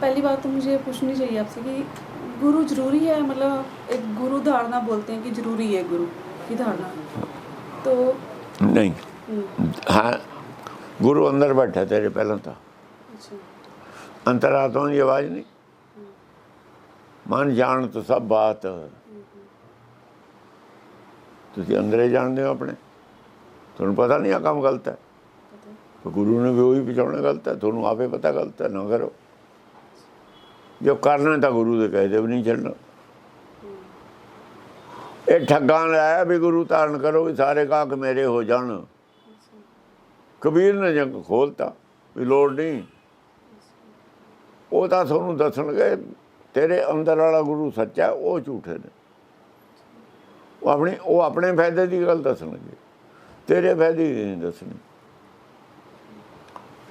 पहली बात तो मुझे ये पूछनी चाहिए आपसे कि गुरु जरूरी है मतलब एक गुरु धारणा बोलते हैं कि जरूरी है गुरु की धारणा तो ਨਹੀਂ हम्म, ਹਾਂ ਗੁਰੂ ਅੰਦਰ ਬੈਠਾ ਤੇਰੇ ਪਹਿਲਾਂ ਤਾਂ अच्छा ਅੰਤਰਾਤਮਾ ਦੀ ਆਵਾਜ਼ ਨਹੀਂ ਮਨ ਜਾਣ ਤੋਂ ਸਭ ਬਾਤ ਤੁਸੀਂ ਅੰਦਰੇ ਜਾਣਦੇ ਹੋ ਆਪਣੇ ਤੁਹਾਨੂੰ ਪਤਾ ਨਹੀਂ ਆ ਕੰਮ ਗਲਤ ਹੈ पता है। ਤਾਂ ਗੁਰੂ ਨੇ ਵੀ ਉਹੀ ਪਹੁੰਚਾਉਣਾ ਗਲਤ ਹੈ ਤੁਹਾਨੂੰ ਆਪੇ ਪਤਾ ਗਲਤ ਹੈ ਨਾ ਕਰੋ ਜੋ ਕਰਨਾ ਤਾਂ ਗੁਰੂ ਦੇ ਕਹੇ ਦੇ ਵੀ ਨਹੀਂ ਛੱਡਣਾ। ਇਹ ਠੱਗਾਂ ਲਾਇਆ ਵੀ ਗੁਰੂ ਧਾਰਨ ਕਰੋ ਵੀ ਸਾਰੇ ਕਾਕ ਮੇਰੇ ਹੋ ਜਾਣ। ਕਬੀਰ ਨੇ ਜੰਗ ਖੋਲਤਾ ਵੀ ਲੋੜ ਨਹੀਂ। ਉਹ ਤਾਂ ਤੁਹਾਨੂੰ ਦੱਸਣਗੇ, ਤੇਰੇ ਅੰਦਰ ਵਾਲਾ ਗੁਰੂ ਸੱਚਾ ਉਹ ਝੂਠੇ ਨੇ। ਉਹ ਆਪਣੇ ਉਹ ਆਪਣੇ ਫਾਇਦੇ ਦੀ ਗੱਲ ਦੱਸਣਗੇ। ਤੇਰੇ ਫਾਇਦੇ ਦੀ ਨਹੀਂ ਦੱਸਣੀ।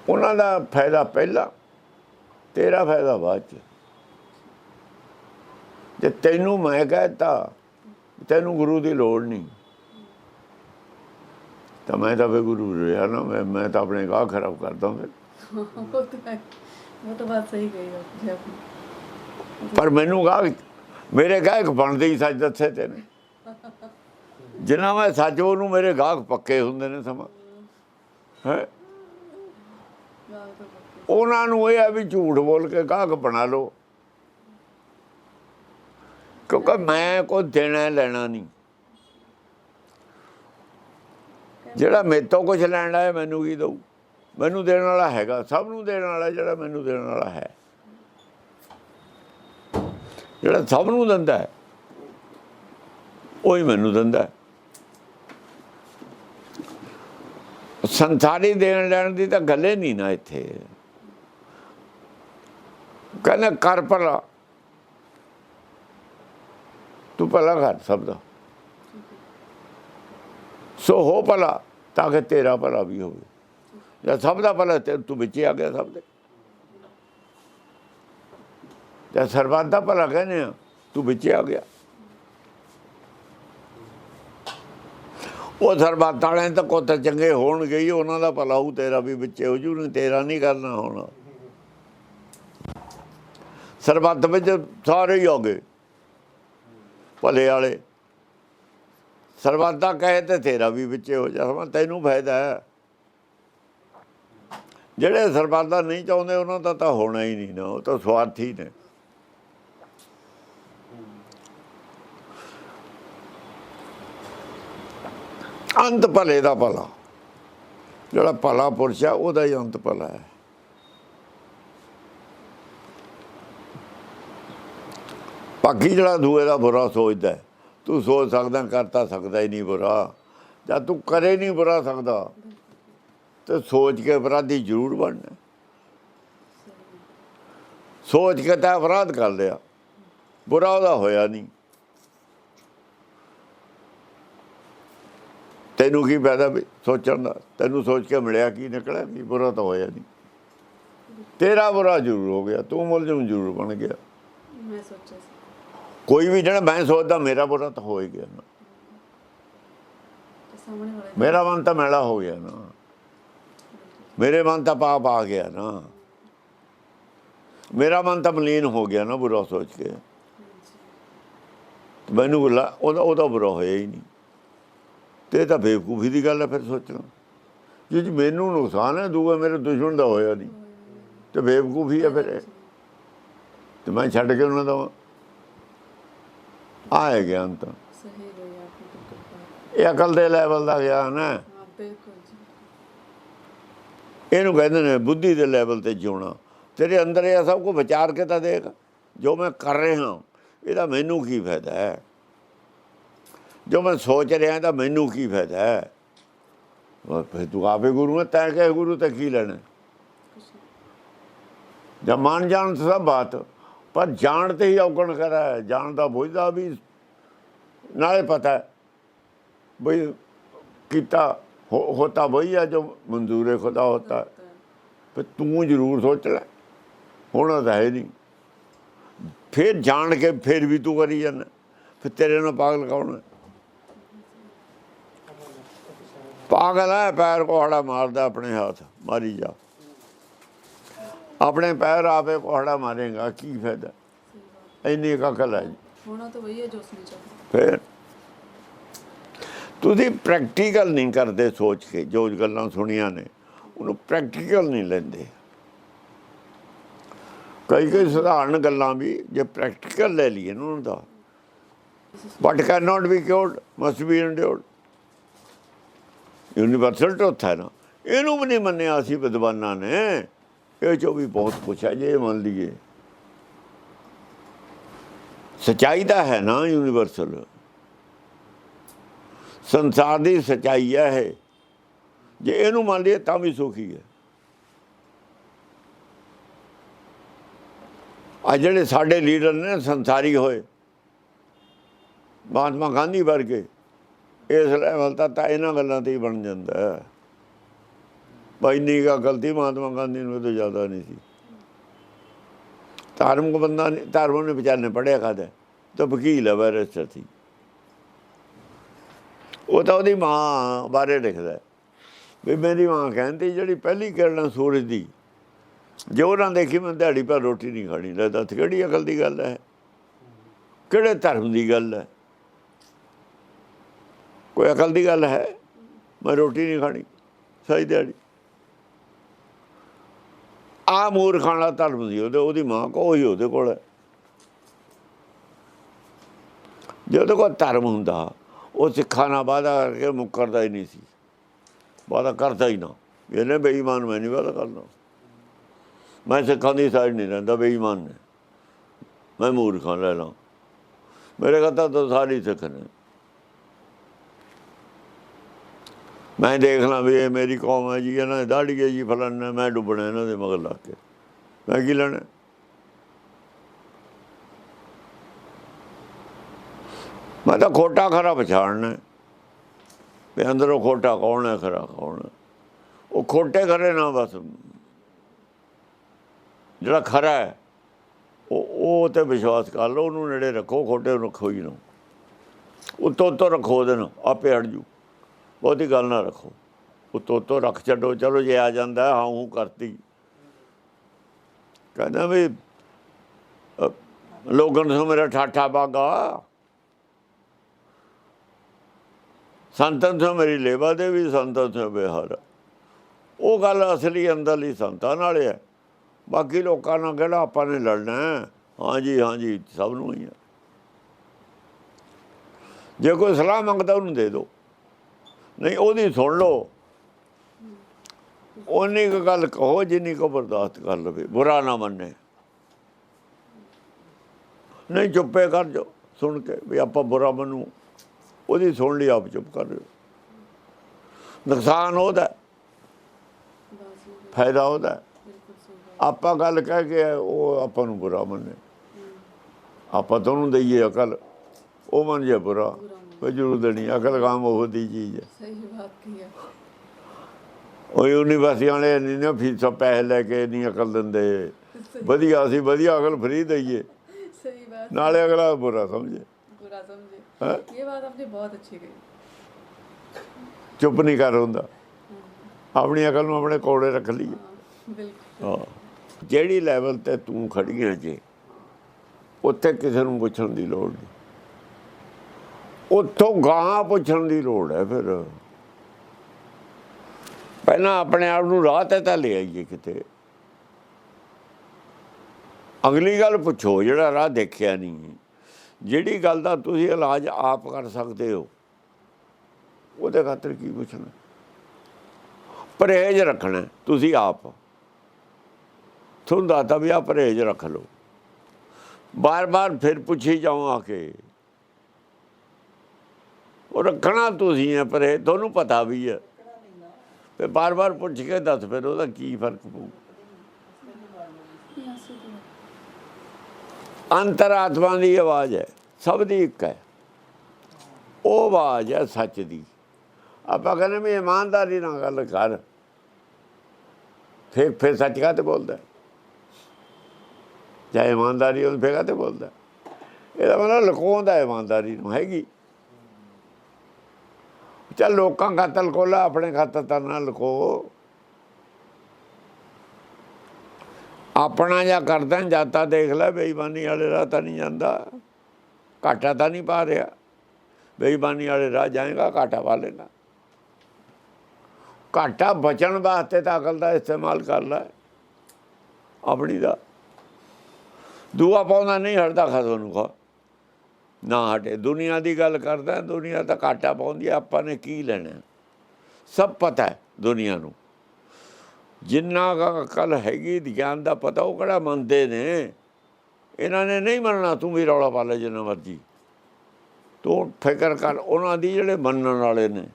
ਉਹਨਾਂ ਦਾ ਫਾਇਦਾ ਪਹਿਲਾਂ, ਤੇਰਾ ਫਾਇਦਾ ਬਾਅਦ ਚ। ਜੇ ਤੈਨੂੰ ਮੈਂ ਕਹਤਾ ਤੈਨੂੰ ਗੁਰੂ ਦੀ ਲੋੜ ਨਹੀਂ। ਤਾਂ ਮੈਂ ਤਾਂ ਵੇ ਗੁਰੂ ਰਿਹਾ ਨਾ ਮੈਂ ਮੈਂ ਤਾਂ ਆਪਣੇ ਗਾਹ ਖਰਾਬ ਕਰਦਾ ਫਿਰ ਉਹ ਤਾਂ ਬਾਤ ਸਹੀ ਗਈ ਪਰ ਮੈਨੂੰ ਗਾਹ ਮੇਰੇ ਗਾਹਕ ਬਣਦੇ ਹੀ ਸੱਚ ਦੱਸੇ ਤੇ ਜਿੰਨਾ ਮੈਂ ਸੱਚ ਉਹਨੂੰ ਮੇਰੇ ਗਾਹਕ ਪੱਕੇ ਹੁੰਦੇ ਨੇ ਸਮਾਂ। ਹੈ? ਉਹਨਾਂ ਨੂੰ ਇਹ ਆ ਵੀ ਝੂਠ ਬੋਲ ਕੇ ਗਾਹਕ ਬਣਾ ਲੋ ਕਿਉਂਕਿ ਮੈਂ ਕੋਈ ਦੇਣਾ ਲੈਣਾ ਨਹੀਂ। ਜਿਹੜਾ ਮੇਰੇ ਤੋਂ ਕੁਝ ਲੈਣ ਆਇਆ ਮੈਨੂੰ ਕੀ ਦਊ? ਮੈਨੂੰ ਦੇਣ ਵਾਲਾ ਹੈਗਾ, ਸਭ ਨੂੰ ਦੇਣ ਵਾਲਾ ਜਿਹੜਾ ਮੈਨੂੰ ਦੇਣ ਵਾਲਾ ਹੈ। ਜਿਹੜਾ ਸਭ ਨੂੰ ਦਿੰਦਾ ਹੈ, ਉਹੀ ਮੈਨੂੰ ਦਿੰਦਾ ਸੰਸਾਰੀ ਦੇਣ ਲੈਣ ਦੀ ਤਾਂ ਗੱਲੇ ਨਹੀਂ ਨਾ ਇੱਥੇ। ਕਹਿੰਦਾ, ਕਰ ਭਲਾ। ਤੂੰ ਭਲਾ ਕਰ ਸਭ ਦਾ ਸੋ ਹੋ ਭਲਾ ਤਾਂ ਕਿ ਤੇਰਾ ਭਲਾ ਵੀ ਹੋਵੇ ਜਾਂ ਸਭ ਦਾ ਭਲਾ ਤੇ ਤੂੰ ਵਿੱਚ ਆ ਗਿਆ ਸਭ ਦੇ ਜਾਂ ਸਰਬੱਤ ਦਾ ਭਲਾ ਕਹਿੰਦੇ ਆ ਤੂੰ ਵਿੱਚ ਆ ਗਿਆ ਉਹ ਸਰਬੱਤ ਵਾਲਿਆਂ ਤਾਂ ਕੋਤ ਚੰਗੇ ਹੋਣਗੇ ਹੀ ਉਹਨਾਂ ਦਾ ਭਲਾ ਹੋਊ ਤੇਰਾ ਵੀ ਵਿੱਚੇ ਹੋ ਜੂ ਨਹੀਂ ਤੇਰਾ ਨਹੀਂ ਕਰਨਾ ਹੋਣਾ ਸਰਬੱਤ ਵਿੱਚ ਸਾਰੇ ਹੀ ਹੋ ਗਏ ਭਲੇ ਵਾਲੇ। ਸਰਬੱਤ ਕਹੇ ਤੇ ਤੇਰਾ ਵੀ ਵਿੱਚੇ ਹੋ ਜਾਵਾਂ ਤੈਨੂੰ ਫਾਇਦਾ ਹੈ। ਜਿਹੜੇ ਸਰਬੱਤ ਨਹੀਂ ਚਾਹੁੰਦੇ, ਉਹਨਾਂ ਦਾ ਤਾਂ ਹੋਣਾ ਹੀ ਨਹੀਂ ਨਾ, ਉਹ ਤਾਂ ਸਵਾਰਥੀ ਨੇ। ਅੰਤ ਭਲੇ ਦਾ ਭਲਾ। ਜਿਹੜਾ ਭਲਾ ਪੁਰਸ਼ ਹੈ ਉਹਦਾ ਹੀ ਅੰਤ ਭਲਾ ਹੈ। ਬਾਕੀ ਜਿਹੜਾ ਦੂਏ ਦਾ ਬੁਰਾ ਸੋਚਦਾ ਤੂੰ ਸੋਚ ਸਕਦਾ ਕਰਤਾ ਸਕਦਾ ਹੀ ਨਹੀਂ ਬੁਰਾ। ਜਾਂ ਤੂੰ ਕਰੇ ਨਹੀਂ ਬੁਰਾ ਸਕਦਾ, ਤੇ ਸੋਚ ਕੇ ਅਪਰਾਧੀ ਜ਼ਰੂਰ ਬਣਨਾ ਸੋਚ ਕੇ ਤਾਂ ਅਪਰਾਧ ਕਰ ਲਿਆ, ਬੁਰਾ ਉਹਦਾ ਹੋਇਆ ਨਹੀਂ। ਤੈਨੂੰ ਕੀ ਪੈਦਾ ਵੀ ਸੋਚਣ ਦਾ? ਤੈਨੂੰ ਸੋਚ ਕੇ ਮਿਲਿਆ ਕੀ, ਨਿਕਲਿਆ ਵੀ ਬੁਰਾ ਤਾਂ ਹੋਇਆ ਨਹੀਂ। ਤੇਰਾ ਬੁਰਾ ਜ਼ਰੂਰ ਹੋ ਗਿਆ, ਤੂੰ ਮੁਲਜ਼ਮ ਜ਼ਰੂਰ ਬਣ ਗਿਆ। ਮੈਂ ਸੋਚਿਆ ਕੋਈ ਵੀ ਜਿਹੜਾ ਮੈਂ ਸੋਚਦਾ ਮੇਰਾ ਬੁਰਾ ਤਾਂ ਹੋ ਹੀ ਗਿਆ ਨਾ। ਮੇਰਾ ਮਨ ਤਾਂ ਮੈਲਾ ਹੋ ਗਿਆ ਨਾ। ਮੇਰੇ ਮਨ ਤਾਂ ਪਾਪ ਆ ਗਿਆ ਨਾ। ਮੇਰਾ ਮਨ ਤਾਂ ਮਲੀਨ ਹੋ ਗਿਆ ਨਾ ਬੁਰਾ ਸੋਚ ਕੇ। ਮੈਨੂੰ ਉਹਦਾ ਉਹਦਾ ਬੁਰਾ ਹੋਇਆ ਹੀ ਨਹੀਂ। ਤੇ ਤਾਂ ਬੇਵਕੂਫੀ ਦੀ ਗੱਲ ਹੈ ਫਿਰ ਸੋਚਣਾ। ਜੇ ਜੀ ਮੈਨੂੰ ਨੁਕਸਾਨ ਹੈ ਦੂਗਾ ਮੇਰੇ ਦੁਸ਼ਮਣ ਦਾ ਹੋਇਆ ਨਹੀਂ। ਤੇ ਬੇਵਕੂਫੀ ਹੈ ਫਿਰ ਤੇ ਮੈਂ ਛੱਡ ਕੇ ਉਹਨਾਂ ਦਾ ਆ ਹੈ ਗਿਆਨ ਤਾਂ ਇਹ ਅਕਲ ਦੇ ਲੈਵਲ ਦਾ ਗਿਆਨ ਹੈ ਇਹਨੂੰ ਕਹਿੰਦੇ ਨੇ ਬੁੱਧੀ ਦੇ ਲੈਵਲ ਤੇ ਜਿਉਣਾ। ਤੇਰੇ ਅੰਦਰ ਇਹ ਸਭ ਕੁਝ ਵਿਚਾਰ ਕੇ ਤਾਂ ਦੇਖ ਜੋ ਮੈਂ ਕਰ ਰਿਹਾ ਇਹਦਾ ਮੈਨੂੰ ਕੀ ਫਾਇਦਾ ਹੈ? ਜੋ ਮੈਂ ਸੋਚ ਰਿਹਾ ਤਾਂ ਮੈਨੂੰ ਕੀ ਫਾਇਦਾ ਹੈ? ਫਿਰ ਤੂੰ ਆਪੇ ਗੁਰੂ ਹੈ ਤੈਂ ਕਹੇ ਗੁਰੂ ਤਾਂ ਕੀ ਲੈਣਾ ਜਦ ਮੰਨ ਜਾਣ ਸਭ ਬਾਤ। ਪਰ ਜਾਣ ਤੇ ਹੀ ਔਗਣ ਕਰਾ ਜਾਣ ਦਾ ਬੁਝਦਾ ਵੀ ਨਾਲੇ ਪਤਾ ਬਈ ਕੀਤਾ ਹੋਤਾ ਵਹੀ ਆ ਜੋ ਮਨਜ਼ੂਰੇ ਖੁਦਾ ਹੋਤਾ ਫਿਰ ਤੂੰ ਜ਼ਰੂਰ ਸੋਚ ਲੈ ਹੁਣ ਤਾਂ ਹੈ ਨਹੀਂ। ਫਿਰ ਜਾਣ ਕੇ ਫਿਰ ਵੀ ਤੂੰ ਕਰੀ ਜਾਂਦਾ ਫਿਰ ਤੇਰੇ ਨਾਲ ਪਾਗਲ ਕੌਣ ਹੈ? ਪਾਗਲ ਹੈ ਪੈਰ ਕੋਹੜਾ ਮਾਰਦਾ ਆਪਣੇ ਹੱਥ ਮਾਰੀ ਜਾ। ਆਪਣੇ ਪੈਰ ਆਪੇ ਕੋਹੜਾ ਮਾਰੇਗਾ ਕੀ ਫਾਇਦਾ? ਇੰਨੀ ਅਕਲ ਹੈ ਹੋਣਾ ਤਾਂ ਵਹੀ ਹੈ ਜੋ ਉਸਨੇ ਚਾਹਾ ਫਿਰ? ਤੁਸੀਂ ਪ੍ਰੈਕਟੀਕਲ ਨਹੀਂ ਕਰਦੇ ਸੋਚ ਕੇ ਜੋ ਗੱਲਾਂ ਸੁਣੀਆਂ ਨੇ ਉਹਨੂੰ ਪ੍ਰੈਕਟੀਕਲ ਨਹੀਂ ਲੈਂਦੇ। ਕਈ ਕਈ ਸਧਾਰਨ ਗੱਲਾਂ ਵੀ ਜੇ ਪ੍ਰੈਕਟੀਕਲ ਲੈ ਲਈਏ ਨਾ ਉਹਨਾਂ ਦਾ but can not be cured must be endured universal truth ਹੈ ਨਾ। ਇਹਨੂੰ ਵੀ ਨਹੀਂ ਮੰਨਿਆ ਸੀ ਵਿਦਵਾਨਾਂ ਨੇ। ਇਹ ਚੋਂ ਵੀ ਬਹੁਤ ਕੁਛ ਹੈ, ਜੇ ਇਹ ਮੰਨ ਲਈਏ। ਸਚਾਈ ਤਾਂ ਹੈ ਨਾ ਯੂਨੀਵਰਸਲ ਸੰਸਾਰ ਦੀ ਸਚਾਈ ਹੈ ਇਹ। ਜੇ ਇਹਨੂੰ ਮੰਨ ਲਈਏ ਤਾਂ ਵੀ ਸੁਖੀ ਹੈ। ਆ ਜਿਹੜੇ ਸਾਡੇ ਲੀਡਰ ਨੇ ਸੰਸਾਰੀ ਹੋਏ, ਮਹਾਤਮਾ ਗਾਂਧੀ ਵਰਗੇ, ਇਸ ਲੈਵਲ ਤਾਂ ਤਾਂ ਇਹਨਾਂ ਗੱਲਾਂ ਤੇ ਹੀ ਬਣ ਜਾਂਦਾ ਹੈ। ਭਾਈ ਨੀਗਾ ਗਲਤੀ ਮਹਾਤਮਾ ਗਾਂਧੀ ਨੂੰ ਇਹ ਤੋਂ ਜ਼ਿਆਦਾ ਨਹੀਂ ਸੀ। ਧਾਰਮਿਕ ਬੰਦਾ ਨੇ ਧਰਮ ਨੇ ਵਿਚਾਰ ਨੇ ਪੜਿਆ ਖਾਦਾ ਤਾਂ ਵਕੀਲ ਹੈ, ਬੈਰਿਸਟਰ ਸੀ। ਉਹ ਤਾਂ ਉਹਦੀ ਮਾਂ ਬਾਰੇ ਲਿਖਦਾ ਵੀ ਮੇਰੀ ਮਾਂ ਕਹਿੰਦੀ ਜਿਹੜੀ ਪਹਿਲੀ ਕਿਰਨ ਸੂਰਜ ਦੀ, ਜੋ ਨਾ ਦੇਖੀ ਮੈਂ ਦਿਹਾੜੀ ਪਰ ਰੋਟੀ ਨਹੀਂ ਖਾਣੀ, ਲੈ ਦੱਸ ਕਿਹੜੀ ਅਕਲ ਦੀ ਗੱਲ ਹੈ? ਕਿਹੜੇ ਧਰਮ ਦੀ ਗੱਲ ਹੈ? ਕੋਈ ਅਕਲ ਦੀ ਗੱਲ ਹੈ? ਮੈਂ ਰੋਟੀ ਨਹੀਂ ਖਾਣੀ, ਸਹੀ ਦਿਹਾੜੀ। ਆ ਮੂਰਖਾਂ ਵਾਲਾ ਧਰਮ ਸੀ ਉਹਦੇ, ਉਹਦੀ ਮਾਂ ਕੋ ਉਹੀ ਉਹਦੇ ਕੋਲ। ਹੈ ਜੇ ਉਹਦੇ ਕੋਲ ਧਰਮ ਹੁੰਦਾ, ਉਹ ਸਿੱਖਾਂ ਨਾਲ ਵਾਅਦਾ ਕਰਕੇ ਮੁੱਕਰਦਾ ਹੀ ਨਹੀਂ ਸੀ। ਵਾਅਦਾ ਕਰਦਾ ਹੀ ਨਾ। ਇਹਨੇ ਬੇਈਮਾਨ ਮੈਂ ਨਹੀਂ ਵਾਅਦਾ ਕਰਨਾ। ਮੈਂ ਸਿੱਖਾਂ ਦੀ ਸਾਈਡ ਨਹੀਂ ਰਹਿੰਦਾ, ਬੇਈਮਾਨ ਨੇ। ਮੈਂ ਮੂਰਖਾਂ ਲੈ ਲਾਂ। ਮੇਰੇ ਕਹਤਾ ਤਾਂ ਸਾਰੇ ਸਿੱਖ ਨੇ। ਮੈਂ ਦੇਖ ਲਾਂ ਵੀ ਇਹ ਮੇਰੀ ਕੌਮ ਹੈ ਜੀ ਇਹਨਾਂ ਦੇ ਦਾੜੀ ਹੈ ਜੀ ਫਲਾਣਾ ਨੇ, ਮੈਂ ਡੁੱਬਣਾ ਇਹਨਾਂ ਦੇ ਮਗਰ ਲੱਗ ਕੇ। ਮੈਂ ਕੀ ਲੈਣਾ? ਮੈਂ ਤਾਂ ਖੋਟਾ ਖਰਾ ਪਛਾਣਨਾ ਵੀ ਅੰਦਰੋਂ ਖੋਟਾ ਕੌਣ ਹੈ ਖਰਾ ਕੌਣ ਹੈ? ਉਹ ਖੋਟੇ ਖਰੇ ਨਾ ਬਸ। ਜਿਹੜਾ ਖਰਾ ਹੈ ਉਹ ਉਹ ਤੇ ਵਿਸ਼ਵਾਸ ਕਰ ਲਓ ਉਹਨੂੰ ਨੇੜੇ ਰੱਖੋ ਖੋਟੇ ਨੂੰ ਰੱਖੋ ਹੀ ਨਾ। ਉੱਤੋਂ ਉੱਤੋਂ ਰੱਖੋ ਉਹਦੇ ਨਾਲ ਆਪੇ ਹਟ ਜੂ। ਬਹੁਤੀ ਗੱਲ ਨਾ ਰੱਖੋ। ਉਤੋਂ ਤੋਂ ਰੱਖ ਛੱਡੋ ਚਲੋ ਜੇ ਆ ਜਾਂਦਾ ਹਾਂ ਹੂੰ ਕਰਤੀ। ਕਹਿੰਦਾ ਵੀ ਅ, ਲੋਗਨ ਤੋਂ ਮੇਰਾ ਠਾਠਾ ਬਾਗਾ। ਸੰਤਨ ਤੋਂ ਮੇਰੀ ਲੇਵਾ ਦੇ ਵੀ ਸੰਤਨ ਤੋਂ ਬਿਹਾਰ ਉਹ ਗੱਲ ਅਸਲੀ ਅੰਦਰਲੀ ਸੰਤਾਂ ਨਾਲ ਹੈ ਬਾਕੀ ਲੋਕਾਂ ਨਾਲ ਕਿਹੜਾ ਆਪਾਂ ਨੇ ਲੜਨਾ ਹਾਂਜੀ ਹਾਂਜੀ ਸਭ ਨੂੰ ਹੀ ਹੈ। ਜੇ ਕੋਈ ਸਲਾਹ ਮੰਗਦਾ ਉਹਨੂੰ ਦੇ ਦਿਓ। ਨਹੀਂ, ਉਹਦੀ ਸੁਣ ਲਓ। ਉਨੀ ਕੁ ਗੱਲ ਕਹੋ ਜਿੰਨੀ ਕੋ ਬਰਦਾਸ਼ਤ ਕਰ ਲਵੇ, ਬੁਰਾ ਨਾ ਮੰਨੇ। ਨਹੀਂ, ਚੁੱਪੇ ਕਰ ਜੋ ਸੁਣ ਕੇ ਵੀ ਆਪਾਂ ਬੁਰਾ ਮੰਨੂ। ਉਹਦੀ ਸੁਣ ਲਈ, ਆਪ ਚੁੱਪ ਕਰ ਜਾਓ। ਨੁਕਸਾਨ ਉਹਦਾ ਫਾਇਦਾ ਉਹਦਾ ਆਪਾਂ ਗੱਲ ਕਹਿ ਕੇ ਉਹ ਆਪਾਂ ਨੂੰ ਬੁਰਾ ਮੰਨੇ। ਆਪਾਂ ਤਾਂ ਉਹਨੂੰ ਦਈਏ ਅਕਲ, ਉਹ ਮੰਨ ਜੇ ਬੁਰਾ। ਕੋਈ ਜ਼ਰੂਰ ਦੇਣੀ ਅਕਲ ਕਾਮ ਉਹ ਦੀ ਚੀਜ਼ ਹੈ। ਸਹੀ ਬਾਤ ਕੀ ਹੈ। ਉਹ ਯੂਨੀਵਰਸਿਟੀ ਵਾਲੇ ਨਹੀਂ ਨਾ ਫੀਸਾਂ ਪੈਸੇ ਲੈ ਕੇ ਨਹੀਂ ਅਕਲ ਦਿੰਦੇ। ਵਧੀਆ ਸੀ ਵਧੀਆ ਅਕਲ ਫਰੀ ਦਈਏ। ਸਹੀ ਬਾਤ। ਨਾਲੇ ਅਗਲਾ ਬੁਰਾ ਸਮਝੇ। ਬੁਰਾ ਸਮਝੇ। ਇਹ ਬਾਤ ਆਪਨੇ ਬਹੁਤ ਅੱਛੀ ਕਹੀ। ਚੁੱਪ ਨਹੀਂ ਕਰ ਹੁੰਦਾ। ਆਪਣੀ ਅਕਲ ਨੂੰ ਆਪਣੇ ਕੋਲੇ ਰੱਖ ਲਈਏ। ਜਿਹੜੀ ਲੈਵਲ ਤੇ ਤੂੰ ਖੜੀਆਂ ਜੇ ਉੱਥੇ ਕਿਸੇ ਨੂੰ ਪੁੱਛਣ ਦੀ ਲੋੜ ਨਹੀਂ। ਉੱਥੋਂ ਗਾਂ ਪੁੱਛਣ ਦੀ ਲੋੜ ਹੈ ਫਿਰ। ਪਹਿਲਾਂ ਆਪਣੇ ਆਪ ਨੂੰ ਰਾਹ ਤੇ ਤਾਂ ਲੈ ਆਈਏ ਕਿਤੇ। ਅਗਲੀ ਗੱਲ ਪੁੱਛੋ, ਜਿਹੜਾ ਰਾਹ ਦੇਖਿਆ ਨਹੀਂ। ਜਿਹੜੀ ਗੱਲ ਦਾ ਤੁਸੀਂ ਇਲਾਜ ਆਪ ਕਰ ਸਕਦੇ ਹੋ, ਉਹਦੇ ਖਾਤਰ ਕੀ ਪੁੱਛਣਾ? ਪਰਹੇਜ਼ ਰੱਖਣਾ, ਤੁਸੀਂ ਆਪ। ਤੁਹਾਨੂੰ ਦੱਸਤਾ ਵੀ ਆ ਪਰਹੇਜ਼ ਰੱਖ ਲਓ। ਬਾਰ-ਬਾਰ ਫਿਰ ਪੁੱਛੀ ਜਾਓ ਆ ਕੇ। ਉਹ ਰੱਖਣਾ ਤੁਸੀਂ ਹੈ ਇਹ ਤੁਹਾਨੂੰ ਪਤਾ ਵੀ ਹੈ ਤੇ ਬਾਰ-ਬਾਰ ਪੁੱਛ ਕੇ ਦੱਸ ਫਿਰ ਉਹਦਾ ਕੀ ਫ਼ਰਕ ਪਊ। ਅੰਤਰਾਤਮਾ ਦੀ ਆਵਾਜ਼ ਹੈ, ਸਭ ਦੀ ਇੱਕ ਹੈ। ਉਹ ਆਵਾਜ਼ ਹੈ ਸੱਚ ਦੀ। ਆਪਾਂ ਕਹਿੰਦੇ ਵੀ ਇਮਾਨਦਾਰੀ ਨਾਲ ਗੱਲ ਕਰ। ਫੇ ਫਿਰ ਸੱਚ ਕਾ ਤੇ ਬੋਲਦਾ? ਜਾਂ ਇਮਾਨਦਾਰੀ ਉਹ ਫੇਗਾ ਤੇ ਬੋਲਦਾ? ਇਹਦਾ ਮਤਲਬ ਲੁਕਾਉਂਦਾ ਇਮਾਨਦਾਰੀ ਨੂੰ, ਹੈਗੀ। ਚੱਲ ਲੋਕਾਂ ਖਾਤਰ ਕੋਲਾ ਆਪਣੇ ਖਾਤਰ ਤਾਂ ਨਾ ਲੁਕੋ ਆਪਣਾ ਜਾਂ ਕਰਦਾ ਜਾਤਾ ਦੇਖ ਲੈ, ਬੇਈਮਾਨੀ ਵਾਲੇ ਰਾਹ ਤਾਂ ਨਹੀਂ ਜਾਂਦਾ। ਘਾਟਾ ਤਾਂ ਨਹੀਂ ਪਾ ਰਿਹਾ। ਬੇਈਮਾਨੀ ਵਾਲੇ ਰਾਹ ਜਾਏਗਾ, ਘਾਟਾ ਪਾ ਲੇਗਾ ਘਾਟਾ ਬਚਣ ਵਾਸਤੇ ਤਾਂ ਅਕਲ ਦਾ ਇਸਤੇਮਾਲ ਕਰ ਲੈ। ਆਪਣੀ ਦਾ। ਦੂਆ ਪਾਉਂਦਾ ਨਹੀਂ ਹਟਦਾ ਖਸਮ ਨੂੰ ਖਾ। ਨਾ ਹਟੇ ਦੁਨੀਆ ਦੀ ਗੱਲ ਕਰਦਾ ਦੁਨੀਆ ਤਾਂ ਘਾਟਾ ਪਾਉਂਦੀ ਹੈ, ਆਪਾਂ ਨੇ ਕੀ ਲੈਣਾ? ਸਭ ਪਤਾ ਹੈ ਦੁਨੀਆ ਨੂੰ। ਜਿੰਨਾ ਕੁ ਅਕਲ ਹੈਗੀ ਗਿਆਨ ਦਾ ਪਤਾ ਉਹ ਕਿਹੜਾ ਮੰਨਦੇ ਨੇ? ਇਹਨਾਂ ਨੇ ਨਹੀਂ ਮੰਨਣਾ ਤੂੰ ਵੀ ਰੌਲਾ ਪਾ ਲੈ ਜਿੰਨਾ ਮਰਜ਼ੀ। ਤੂੰ ਫਿਕਰ ਕਰ ਉਹਨਾਂ ਦੀ ਜਿਹੜੇ ਮੰਨਣ ਵਾਲੇ ਨੇ।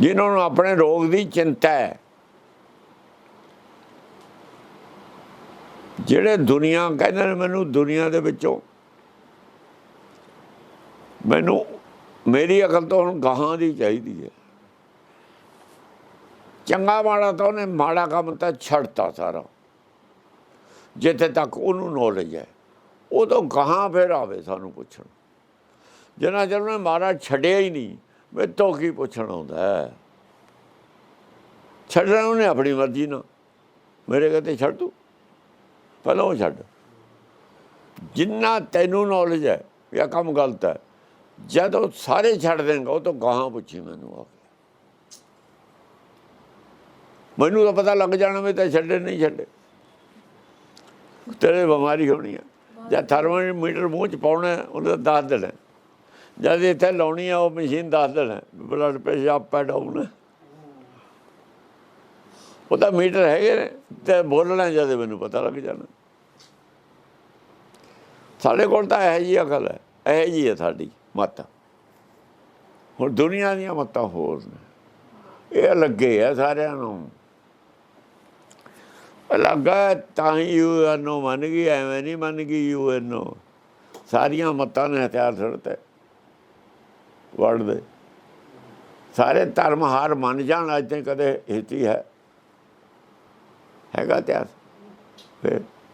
ਜਿਨ੍ਹਾਂ ਨੂੰ ਆਪਣੇ ਰੋਗ ਦੀ ਚਿੰਤਾ ਹੈ ਜਿਹੜੇ ਦੁਨੀਆ, ਕਹਿੰਦੇ ਨੇ ਮੈਨੂੰ ਦੁਨੀਆ ਦੇ ਵਿੱਚੋਂ ਮੈਨੂੰ, ਮੇਰੀ ਅਕਲ ਤੋਂ ਹੁਣ ਗਾਹਾਂ ਦੀ ਚਾਹੀਦੀ ਹੈ। ਚੰਗਾ ਮਾੜਾ ਤਾਂ ਉਹਨੇ ਮਾੜਾ ਕੰਮ ਤਾਂ ਛੱਡਤਾ ਸਾਰਾ। ਜਿੱਥੇ ਤੱਕ ਉਹਨੂੰ ਨੌਲੇਜ ਹੈ ਉਹ ਤੋਂ ਗਾਹਾਂ ਫਿਰ ਆਵੇ ਸਾਨੂੰ ਪੁੱਛਣ। ਜਿਨ੍ਹਾਂ ਚਿਰ ਉਹਨੇ ਮਾੜਾ ਛੱਡਿਆ ਹੀ ਨਹੀਂ ਮੇਰੇ ਤੋਂ ਕੀ ਪੁੱਛਣ ਆਉਂਦਾ ਛੱਡਣਾ ਉਹਨੇ ਆਪਣੀ ਮਰਜ਼ੀ ਨਾਲ। ਮੇਰੇ ਕਹਿੰਦੇ ਛੱਡ ਤੂੰ। ਪਹਿਲਾਂ ਉਹ ਛੱਡ। ਜਿੰਨਾ ਤੈਨੂੰ ਨੌਲੇਜ ਹੈ ਵੀ ਆਹ ਕੰਮ ਗਲਤ ਹੈ ਜਦ ਉਹ ਸਾਰੇ ਛੱਡ ਦੇਣਗੇ ਉਹ ਤੋਂ ਗਾਹਾਂ ਪੁੱਛੀ ਮੈਨੂੰ ਆ ਕੇ। ਮੈਨੂੰ ਤਾਂ ਪਤਾ ਲੱਗ ਜਾਣਾ ਵੀ ਤਾਂ ਛੱਡੇ ਨਹੀਂ ਛੱਡੇ। ਤੇਰੇ ਬਿਮਾਰੀ ਹੋਣੀ ਹੈ ਜਾਂ ਥਰਮੋਮੀਟਰ ਮੂੰਹ ਚ ਪਾਉਣਾ ਹੈ, ਉਹਨੇ ਦੱਸ ਦੇਣਾ। ਜਦ ਇੱਥੇ ਲਾਉਣੀ ਆ ਉਹ ਮਸ਼ੀਨ ਦੱਸ ਦੇਣਾ। ਬਲੱਡ ਪ੍ਰੈਸ਼ਰ ਅਪ ਐ ਡਾਊਨ ਹੈ ਉਹਦਾ ਮੀਟਰ ਹੈਗੇ ਨੇ ਤੇ ਬੋਲਣਾ ਜਦ ਮੈਨੂੰ ਪਤਾ ਲੱਗ ਜਾਣਾ। ਸਾਡੇ ਕੋਲ ਤਾਂ ਇਹ ਜੀ ਅਕਲ ਹੈ, ਇਹ ਜੀ ਹੈ ਸਾਡੀ ਮਤ। ਹੁਣ ਦੁਨੀਆ ਦੀਆਂ ਮਤਾਂ ਹੋਰ ਨੇ। ਇਹ ਲੱਗੇ ਆ ਸਾਰਿਆਂ ਨੂੰ। ਲੱਗਾ ਤਾਂ ਹੀ ਯੂਐਨਓ ਮੰਨ ਗਈ, ਐਵੇਂ ਨਹੀਂ ਮੰਨ ਗਈ ਯੂਐਨਓ ਸਾਰੀਆਂ ਮਤਾਂ ਨੇ ਹਥਿਆਰ ਛੱਡਤੇ ਵਰਡ ਦੇ। ਸਾਰੇ ਧਰਮ ਹਾਰ ਮੰਨ ਜਾਣ, ਅੱਜ ਤੇ ਕਦੇ ਹਿੱਤੀ ਹੈ। ਹੈਗਾ ਇਤਿਹਾਸ ਫਿਰ